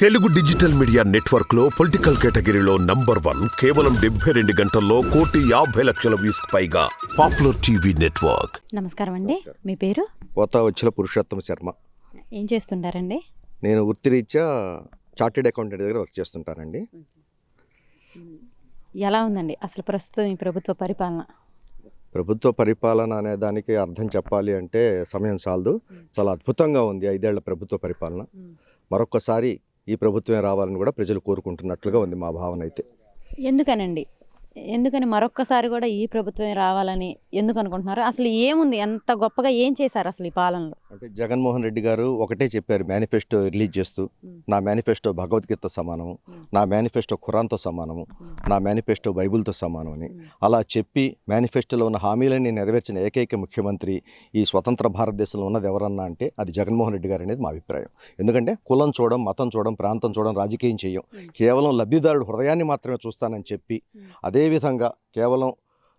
Telugu digital media నెట్వర్క్లో political కేటగిరీలో number one కేవలం డెబ్బై రెండు గంటల్లో కోటి యాభై లక్షల వ్యూస్ పైగా పాపులర్ టీవీ నెట్వర్క్. నమస్కారం అండి. మీ పేరు? పోతా వచ్చిన పురుషోత్తమ శర్మ. ఏం చేస్తుంటారండి? నేను వృత్తిరీత్యా చార్టెడ్ అకౌంటెంట్ దగ్గర వర్క్ చేస్తుంటానండి. ఎలా ఉందండి? అసలు ప్రస్తుతం ఈ ప్రభుత్వ పరిపాలన? ప్రభుత్వ పరిపాలన అనే దానికి అర్థం చెప్పాలి అంటే సమయం చాలదు చాలా అద్భుతంగా ఉంది ఐదేళ్ళ ప్రభుత్వ పరిపాలన. మరొక్కసారి ఈ ప్రభుత్వమే రావాలని కూడా ప్రజలు కోరుకుంటున్నట్లుగా ఉంది మా భావన అయితే. ఎందుకనండి? ఎందుకని మరొక్కసారి కూడా ఈ ప్రభుత్వమే రావాలని ఎందుకు అనుకుంటున్నారు? అసలు ఏముంది? ఎంత గొప్పగా ఏం చేశారు అసలు ఈ పాలనలో? అంటే జగన్మోహన్ రెడ్డి గారు ఒకటే చెప్పారు మేనిఫెస్టో రిలీజ్ చేస్తూ నా మేనిఫెస్టో భగవద్గీతతో సమానము నా మేనిఫెస్టో ఖురాన్తో సమానము నా మేనిఫెస్టో బైబిల్తో సమానం అని అలా చెప్పి మేనిఫెస్టోలో ఉన్న హామీలని నెరవేర్చిన ఏకైక ముఖ్యమంత్రి ఈ స్వతంత్ర భారతదేశంలో ఉన్నది ఎవరన్నా అంటే అది జగన్మోహన్ రెడ్డి గారు అనేది మా అభిప్రాయం. ఎందుకంటే కులం చూడడం మతం చూడడం ప్రాంతం చూడడం రాజకీయం చేయం. కేవలం లబ్ధిదారుడు హృదయాన్ని మాత్రమే చూస్తానని చెప్పి అదేవిధంగా కేవలం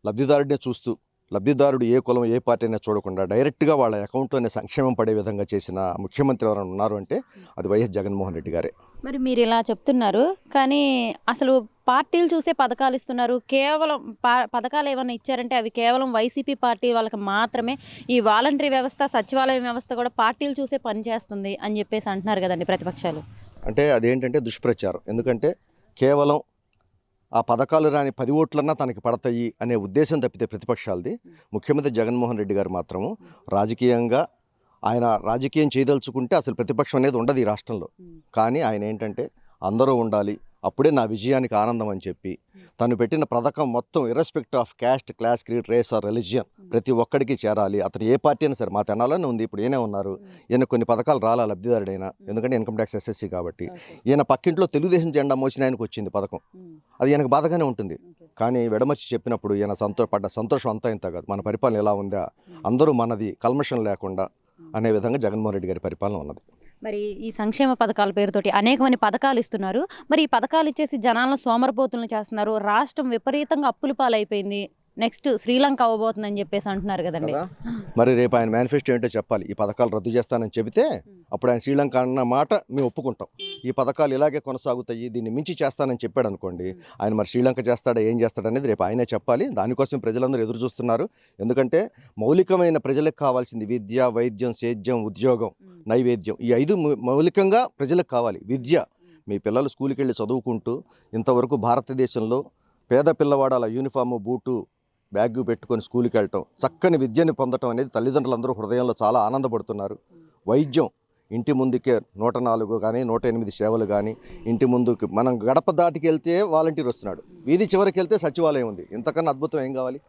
లబ్ధిదారుడినే చూస్తూ లబ్ధిదారుడు ఏ కులం ఏ పార్టీ అయినా చూడకుండా డైరెక్ట్గా వాళ్ళ అకౌంట్లోనే సంక్షేమం పడే విధంగా చేసిన ముఖ్యమంత్రి ఎవరైనా ఉన్నారు అంటే అది వైఎస్ జగన్మోహన్ రెడ్డి గారే. మరి మీరు ఇలా చెప్తున్నారు కానీ అసలు పార్టీలు చూసే పథకాలు ఇస్తున్నారు. కేవలం పా- పథకాలు ఏమైనా ఇచ్చారంటే అవి కేవలం వైసీపీ పార్టీ వాళ్ళకి మాత్రమే ఈ వాలంటరీ వ్యవస్థ సచివాలయం వ్యవస్థ కూడా పార్టీలు చూసే పనిచేస్తుంది అని చెప్పేసి అంటున్నారు కదండి ప్రతిపక్షాలు. అంటే అదేంటంటే దుష్ప్రచారం. ఎందుకంటే కేవలం ఆ పథకాలు రాని పది ఓట్లన్నా తనకి పడతాయి అనే ఉద్దేశం తప్పితే ప్రతిపక్షాలది. ముఖ్యమంత్రి జగన్మోహన్ రెడ్డి గారు మాత్రము రాజకీయంగా ఆయన రాజకీయం చేయదలుచుకుంటే అసలు ప్రతిపక్షం అనేది ఉండదు ఈ రాష్ట్రంలో. కానీ ఆయన ఏంటంటే అందరూ ఉండాలి అప్పుడే నా విజయానికి ఆనందం అని చెప్పి తను పెట్టిన పథకం మొత్తం irrespective of caste class creed race or religion ప్రతి ఒక్కడికి చేరాలి. అతను ఏ పార్టీ అయినా సరే మా తెనాలోనే ఉంది. ఇప్పుడు ఈయనే ఉన్నారు. ఈయన కొన్ని పథకాలు రాలా లబ్ధిదారుడైనా. ఎందుకంటే ఇన్కమ్ ట్యాక్స్ ఎస్ఎస్సీ కాబట్టి. ఈయన పక్కింట్లో తెలుగుదేశం జెండా మోసిన ఆయనకు వచ్చింది పథకం. అది ఈయనకు బాధగానే ఉంటుంది. కానీ వెడమర్చి చెప్పినప్పుడు ఈయన సంతో పడ్డ సంతోషం అంతా ఇంత కాదు. మన పరిపాలన ఎలా ఉందా? అందరూ మనది కల్మషం లేకుండా అనే విధంగా జగన్మోహన్ రెడ్డి గారి పరిపాలన ఉన్నది. మరి ఈ సంక్షేమ పథకాల పేరుతోటి అనేకమంది పథకాలు ఇస్తున్నారు. మరి ఈ పథకాలు ఇచ్చేసి జనాలను సోమరపోతులను చేస్తున్నారు. రాష్ట్రం విపరీతంగా అప్పుల పాలైపోయింది. నెక్స్ట్ శ్రీలంక అవ్వబోతుందని చెప్పేసి అంటున్నారు కదండి. కదా? మరి రేపు ఆయన మేనిఫెస్టో ఏంటో చెప్పాలి. ఈ పథకాలు రద్దు చేస్తానని చెబితే అప్పుడు ఆయన శ్రీలంక అన్న మాట మేము ఒప్పుకుంటాం. ఈ పథకాలు ఇలాగే కొనసాగుతాయి దీన్ని మించి చేస్తానని చెప్పాడు అనుకోండి ఆయన మరి శ్రీలంక చేస్తాడా ఏం చేస్తాడా అనేది రేపు ఆయనే చెప్పాలి. దానికోసం ప్రజలందరూ ఎదురు చూస్తున్నారు. ఎందుకంటే మౌలికమైన ప్రజలకు కావాల్సింది విద్య వైద్యం సేద్యం ఉద్యోగం నైవేద్యం. ఈ ఐదు మౌలికంగా ప్రజలకు కావాలి. విద్య. మీ పిల్లలు స్కూల్కి వెళ్ళి చదువుకుంటూ ఇంతవరకు భారతదేశంలో పేద పిల్లవాడాల యూనిఫాము బూటు బ్యాగ్ పెట్టుకొని స్కూల్కి వెళ్ళటం చక్కని విద్యని పొందటం అనేది తల్లిదండ్రులందరూ హృదయంలో చాలా ఆనందపడుతున్నారు. వైద్యం ఇంటి ముందుకే నూట నాలుగు కానీ నూట ఎనిమిది సేవలు కానీ ఇంటి ముందుకు మనం గడప దాటికి వెళ్తే వాలంటీర్ వస్తున్నాడు. వీధి చివరికి వెళ్తే సచివాలయం ఉంది. ఇంతకన్నా అద్భుతం ఏం కావాలి?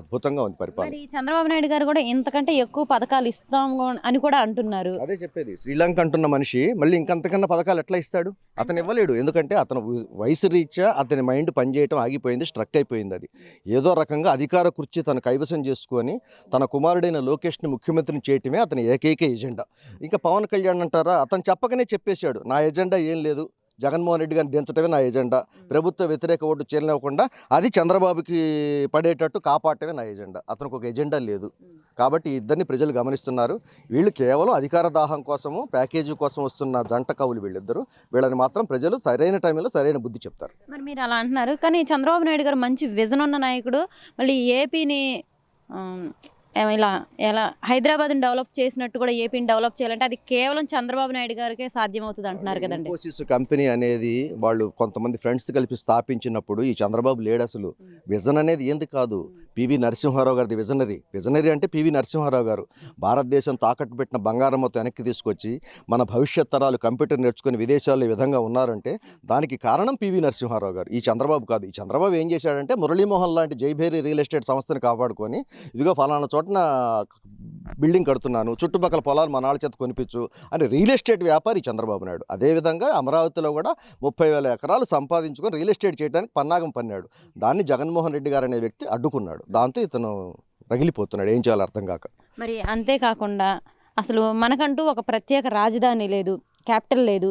అద్భుతంగా ఉంది పరిపాలన. మరి చంద్రబాబు నాయుడు గారు కూడా ఇంతకంటే ఎక్కువ పథకాలు ఇస్తాము అని కూడా అంటున్నారు. అదే చెప్పేది శ్రీలంక అంటున్న మనిషి మళ్ళీ ఇంకంతకన్నా పథకాలు ఎట్లా ఇస్తాడు? అతను ఇవ్వలేడు ఎందుకంటే అతను వయసు రీత్యా అతని మైండ్ పనిచేయటం ఆగిపోయింది స్ట్రక్ అయిపోయింది అది. ఏదో రకంగా అధికార కుర్చీ తన కైవసం చేసుకొని తన కుమారుడైన లోకేష్ని ముఖ్యమంత్రిని చేయటమే అతని ఏకైక ఎజెండా. ఇంకా పవన్ కళ్యాణ్ అంటారా? అతను చెప్పకనే చెప్పేశాడు నా ఎజెండా ఏం లేదు జగన్మోహన్ రెడ్డి గారిని దించడమే నా ఎజెండా. ప్రభుత్వ వ్యతిరేక ఓటు చేయనివ్వకుండా అది చంద్రబాబుకి పడేటట్టు కాపాడటమే నా ఎజెండా. అతనికి ఒక ఎజెండా లేదు. కాబట్టి ఇద్దరిని ప్రజలు గమనిస్తున్నారు. వీళ్ళు కేవలం అధికార దాహం కోసము ప్యాకేజీ కోసం వస్తున్న జంట కవులు వీళ్ళిద్దరు. వీళ్ళని మాత్రం ప్రజలు సరైన టైంలో సరైన బుద్ధి చెప్తారు. మరి మీరు అలా అంటున్నారు. కానీ చంద్రబాబు నాయుడు గారు మంచి విజన్ ఉన్న నాయకుడు. మళ్ళీ ఏపీని ఇలా ఎలా హైదరాబాద్ని డెవలప్ చేసినట్టు కూడా ఏపీని డెవలప్ చేయాలంటే అది కేవలం చంద్రబాబు నాయుడు గారికే సాధ్యమవుతుంది అంటున్నారు కదండి. ఇన్ఫోసిస్ కంపెనీ అనేది వాళ్ళు కొంతమంది ఫ్రెండ్స్ కలిపి స్థాపించినప్పుడు ఈ చంద్రబాబు లేడు అసలు. విజన్ అనేది ఏంది కాదు? పివి నరసింహారావు గారిది విజనరీ విజనరీ అంటే పివి నరసింహారావు గారు. భారతదేశం తాకట్టు పెట్టిన బంగారం మొత్తం వెనక్కి తీసుకొచ్చి మన భవిష్యత్ తరాలు కంప్యూటర్ నేర్చుకుని విదేశాల్లో ఈ విధంగా ఉన్నారంటే దానికి కారణం పివి నరసింహారావు గారు. ఈ చంద్రబాబు కాదు. ఈ చంద్రబాబు ఏం చేశాడంటే మురళీమోహన్ లాంటి జైభేరి రియల్ ఎస్టేట్ సంస్థను కాపాడుకొని ఇదిగో ఫలానా చోటన బిల్డింగ్ కడుతున్నాను చుట్టుపక్కల పొలాలు మన చేత కొనిపించు అని రియల్ ఎస్టేట్ వ్యాపారి చంద్రబాబు నాయుడు. అదేవిధంగా అమరావతిలో కూడా ముప్పై వేల ఎకరాలు సంపాదించుకొని రియల్ ఎస్టేట్ చేయడానికి పన్నాగం పన్నాడు. దాన్ని జగన్మోహన్ రెడ్డి గారు అనే వ్యక్తి అడ్డుకున్నాడు. దాంతో ఇతను రగిలిపోతున్నాడు. ఏం చేయాలో అర్థం కాక. మరి అంతేకాకుండా అసలు మనకంటూ ఒక ప్రత్యేక రాజధాని లేదు క్యాపిటల్ లేదు.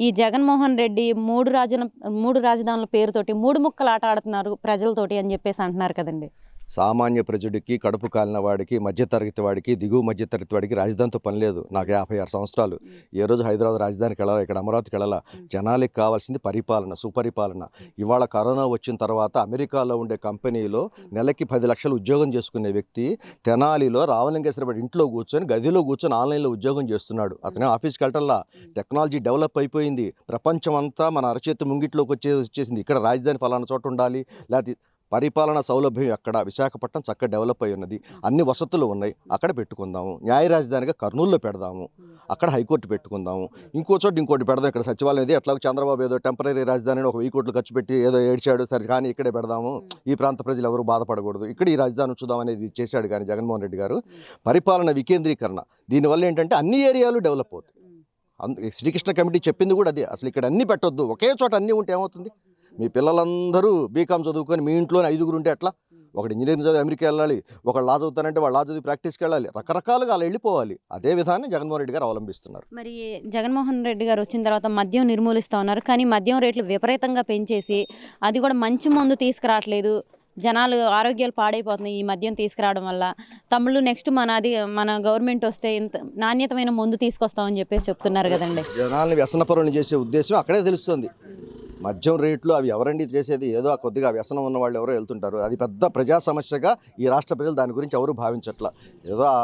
ఈ జగన్మోహన్ రెడ్డి మూడు రాజన మూడు రాజధానుల పేరుతోటి మూడు ముక్కలు ఆట ఆడుతున్నారు ప్రజలతోటి అని చెప్పేసి అంటున్నారు కదండి. సామాన్య ప్రజడికి కడుపు కాలిన వాడికి మధ్యతరగతి వాడికి దిగువ మధ్యతరగతి వాడికి రాజధానితో పని లేదు. నాకు యాభై ఆరు సంవత్సరాలు. ఏ రోజు హైదరాబాద్ రాజధానికి వెళ్ళాలి ఇక్కడ అమరావతికి వెళ్ళాలా? జనాలకి కావాల్సింది పరిపాలన సుపరిపాలన. ఇవాళ కరోనా వచ్చిన తర్వాత అమెరికాలో ఉండే కంపెనీలో నెలకి పది లక్షలు ఉద్యోగం చేసుకునే వ్యక్తి తెనాలిలో రావలింగేశ్వరపడి ఇంట్లో కూర్చొని గదిలో కూర్చొని ఆన్లైన్లో ఉద్యోగం చేస్తున్నాడు. అతనే ఆఫీస్కి వెళ్ళటంలా. టెక్నాలజీ డెవలప్ అయిపోయింది. ప్రపంచం అంతా మన అరచేతి ముంగిట్లోకి వచ్చే వచ్చేసింది. ఇక్కడ రాజధాని ఫలానా చోట ఉండాలి. లేకపోతే పరిపాలన సౌలభ్యం ఎక్కడ? విశాఖపట్నం చక్కగా డెవలప్ అయి ఉన్నది. అన్ని వసతులు ఉన్నాయి. అక్కడ పెట్టుకుందాము. న్యాయ రాజధానిగా కర్నూలులో పెడదాము. అక్కడ హైకోర్టు పెట్టుకుందాము. ఇంకో చోట ఇంకోటి పెడదాం. ఇక్కడ సచివాలయం ఇది ఎట్లా చంద్రబాబు ఏదో టెంపరీ రాజధాని అని ఒక వెయ్యి కోట్లు ఖర్చు పెట్టి ఏదో ఏడ్చాడు. సరే కానీ ఇక్కడే పెడదాము. ఈ ప్రాంత ప్రజలు ఎవరు బాధపడకూడదు. ఇక్కడ ఈ రాజధాని ఉంచుదాం అనేది చేశాడు కానీ జగన్మోహన్ రెడ్డి గారు. పరిపాలన వికేంద్రీకరణ. దీనివల్ల ఏంటంటే అన్ని ఏరియాలు డెవలప్ అవుతాయి. అందు శ్రీకృష్ణ కమిటీ చెప్పింది కూడా అదే. అసలు ఇక్కడ అన్ని పెట్టొద్దు. ఒకే చోట అన్నీ ఉంటే ఏమవుతుంది? మీ పిల్లలందరూ బీకామ్ చదువుకొని మీ ఇంట్లోనే ఐదుగురు ఉంటే ఎట్లా ఒకటి ఇంజనీరింగ్ చదివి అమెరికా వెళ్ళాలి ఒకళ్ళు లా చదువుతానంటే వాళ్ళు లా చదివి ప్రాక్టీస్కి వెళ్ళాలి. రకరకాలుగా అలా వెళ్ళిపోవాలి. అదే విధాన్ని జగన్మోహన్ రెడ్డి గారు అవలంబిస్తున్నారు. మరి జగన్మోహన్ రెడ్డి గారు వచ్చిన తర్వాత మద్యం నిర్మూలిస్తా ఉన్నారు. కానీ మద్యం రేట్లు విపరీతంగా పెంచేసి అది కూడా మంచి మందు తీసుకురావట్లేదు. జనాలు ఆరోగ్యాలు పాడైపోతున్నాయి ఈ మద్యం తీసుకురావడం వల్ల. తమ్ముళ్ళు నెక్స్ట్ మన అది మన గవర్నమెంట్ వస్తే ఇంత నాణ్యతమైన మందు తీసుకొస్తామని చెప్పేసి చెప్తున్నారు కదండి. జనాల్ని వ్యసనపరులను చేసే ఉద్దేశం అక్కడే తెలుస్తుంది. మద్యం రేట్లు అవి ఎవరండి చేసేది? ఏదో ఆ కొద్దిగా వ్యసనం ఉన్న వాళ్ళు ఎవరో వెళ్తుంటారు. అది పెద్ద ప్రజా సమస్యగా ఈ రాష్ట్ర ప్రజలు దాని గురించి ఎవరు భావించట్లా. ఏదో ఆ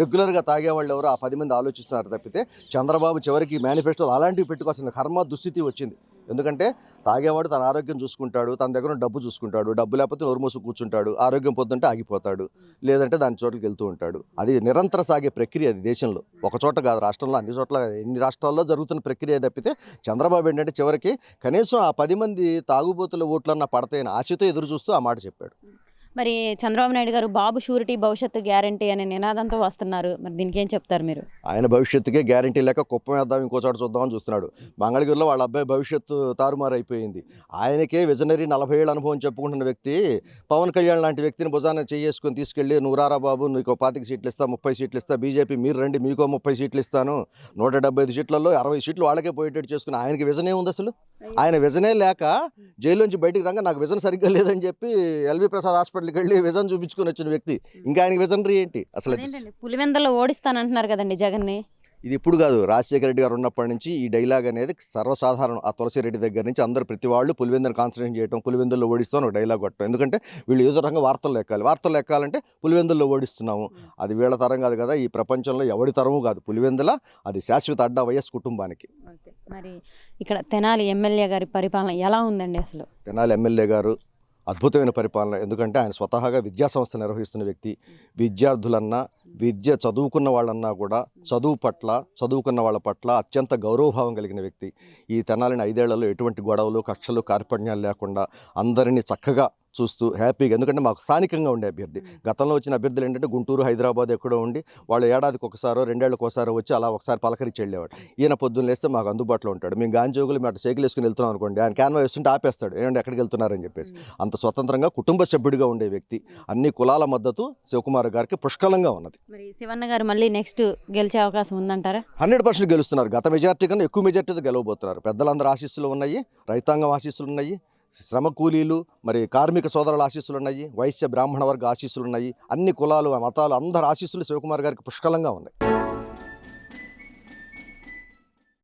రెగ్యులర్గా తాగే వాళ్ళు ఎవరో ఆ పది మంది ఆలోచిస్తున్నారు తప్పితే చంద్రబాబు చివరికి మేనిఫెస్టోలు అలాంటివి పెట్టుకోవాల్సిన కర్మ దుస్థితి వచ్చింది. ఎందుకంటే తాగేవాడు తన ఆరోగ్యం చూసుకుంటాడు తన దగ్గర డబ్బు చూసుకుంటాడు డబ్బు లేకపోతే నోరు మూసి కూర్చుంటాడు ఆరోగ్యం పొద్దుంటే ఆగిపోతాడు లేదంటే దాని చోట్లకి వెళ్తూ ఉంటాడు. అది నిరంతర సాగే ప్రక్రియ అది దేశంలో. ఒక చోట కాదు రాష్ట్రంలో అన్ని చోట్ల ఎన్ని రాష్ట్రాల్లో జరుగుతున్న ప్రక్రియ తప్పితే చంద్రబాబు ఏంటంటే చివరికి కనీసం ఆ పది మంది తాగుబోతుల ఓట్లన్నా పడతాయని ఆశతో ఎదురు చూస్తూ ఆ మాట చెప్పాడు. మరి చంద్రబాబు నాయుడు గారు బాబు షూరిటీ భవిష్యత్తు గ్యారంటీ అనే నినాదంతో వస్తున్నారు. మరి దీనికి ఏం చెప్తారు మీరు? ఆయన భవిష్యత్తుకే గ్యారంటీ లేక కుప్పం వేద్దాం ఇంకో చోట చూద్దామని చూస్తున్నాడు. మంగళగిరిలో వాళ్ళ అబ్బాయి భవిష్యత్తు తారుమారు అయిపోయింది ఆయనకే విజనరీ నలభై ఏళ్ళ అనుభవం చెప్పుకుంటున్న వ్యక్తి పవన్ కళ్యాణ్ లాంటి వ్యక్తిని భుజాన చేసుకుని తీసుకెళ్ళి నూరారా బాబు నీకు పాతిక సీట్లు ఇస్తా ముప్పై సీట్లు ఇస్తా బీజేపీ మీరు రండి మీకో ముప్పై సీట్లు ఇస్తాను. నూట డెబ్బై ఐదు సీట్లలో అరవై సీట్లు వాళ్ళకే పోయేటట్టు చేసుకుని ఆయనకి విజనే ఉంది అసలు. ఆయన విజనే లేక జైలు నుంచి బయటికి రాగా నాకు విజన్ సరిగ్గా లేదని చెప్పి ఎల్వి ప్రసాద్ హాస్పిటల్ హాస్పిటల్కి వెళ్ళి విజన్ చూపించుకొని వచ్చిన వ్యక్తి. ఇంకా ఆయనకి విజనరీ ఏంటి? అసలు పులివెందల్లో ఓడిస్తానంటున్నారు కదండి జగన్ని. ఇది ఇప్పుడు కాదు రాజశేఖర రెడ్డి గారు ఉన్నప్పటి నుంచి ఈ డైలాగ్ అనేది సర్వసాధారణం. ఆ తులసి రెడ్డి దగ్గర నుంచి అందరు ప్రతి వాళ్ళు పులివెందుని కాన్సన్ట్రేట్ చేయడం పులివెందుల్లో ఓడిస్తాం ఒక డైలాగ్ కొట్టడం. ఎందుకంటే వీళ్ళు ఏదో రకంగా వార్తలు ఎక్కాలి వార్తలు ఎక్కాలంటే పులివెందుల్లో ఓడిస్తున్నాము. అది వీళ్ళ తరం కాదు కదా ఈ ప్రపంచంలో ఎవడి తరము కాదు. పులివెందుల అది శాశ్వత అడ్డా వైఎస్ కుటుంబానికి. మరి ఇక్కడ తెనాలి ఎమ్మెల్యే గారి పరిపాలన ఎలా ఉందండి అసలు? తెనాలి ఎమ్మెల్యే గారు అద్భుతమైన పరిపాలన. ఎందుకంటే ఆయన స్వతహాగా విద్యా సంస్థ నిర్వహిస్తున్న వ్యక్తి. విద్యార్థులన్నా విద్య చదువుకున్న వాళ్ళన్నా కూడా చదువు పట్ల చదువుకున్న వాళ్ళ పట్ల అత్యంత గౌరవభావం కలిగిన వ్యక్తి. ఈ తెనాలిని ఐదేళ్ళలో ఎటువంటి గొడవలు కక్షలు కార్పణ్యాలు లేకుండా అందరినీ చక్కగా చూస్తూ హ్యాపీగా ఎందుకంటే మాకు స్థానికంగా ఉండే అభ్యర్థి. గతంలో వచ్చిన అభ్యర్థులు ఏంటంటే గుంటూరు హైదరాబాద్ ఎక్కడో ఉండి వాళ్ళు ఏడాదికి ఒకసారో రెండేళ్ళకి ఒకసారి వచ్చి అలా ఒకసారి పలకరించి వెళ్ళేవాడు ఈయన పొద్దున్న లేస్తే మాకు అందుబాటులో ఉంటాడు. మేము గాంజోగులు మేము అటు సైకిల్ వేసుకుని వెళ్తున్నాం అనుకోండి ఆయన క్యాన్వా వేస్తుంటే ఆపేస్తాడు. ఏంటంటే ఎక్కడికి వెళ్తున్నారని చెప్పేసి. అంత స్వతంత్రంగా కుటుంబ సభ్యుడిగా ఉండే వ్యక్తి. అన్ని కులాల మద్దతు శివకుమార్ గారికి పుష్కలంగా ఉన్నది. మరి శివన్న గారు మళ్ళీ నెక్స్ట్ గెలిచే అవకాశం ఉందంటారా? హండ్రెడ్ పర్సెంట్ గెలుస్తున్నారు. గత మెజార్టీ కన్నా ఎక్కువ మెజార్టీతో గెలవబోతున్నారు. పెద్దలందరూ ఆశీస్సులు ఉన్నాయి రైతాంగం ఆశీస్సులు ఉన్నాయి. శ్రమ కూలీలు మరి కార్మిక సోదరుల ఆశీస్సులు ఉన్నాయి వైశ్య బ్రాహ్మణ వర్గ ఆశీస్సులు ఉన్నాయి అన్ని కులాలు మతాలు అందరి ఆశీస్సులు శివకుమార్ గారికి పుష్కలంగా ఉన్నాయి.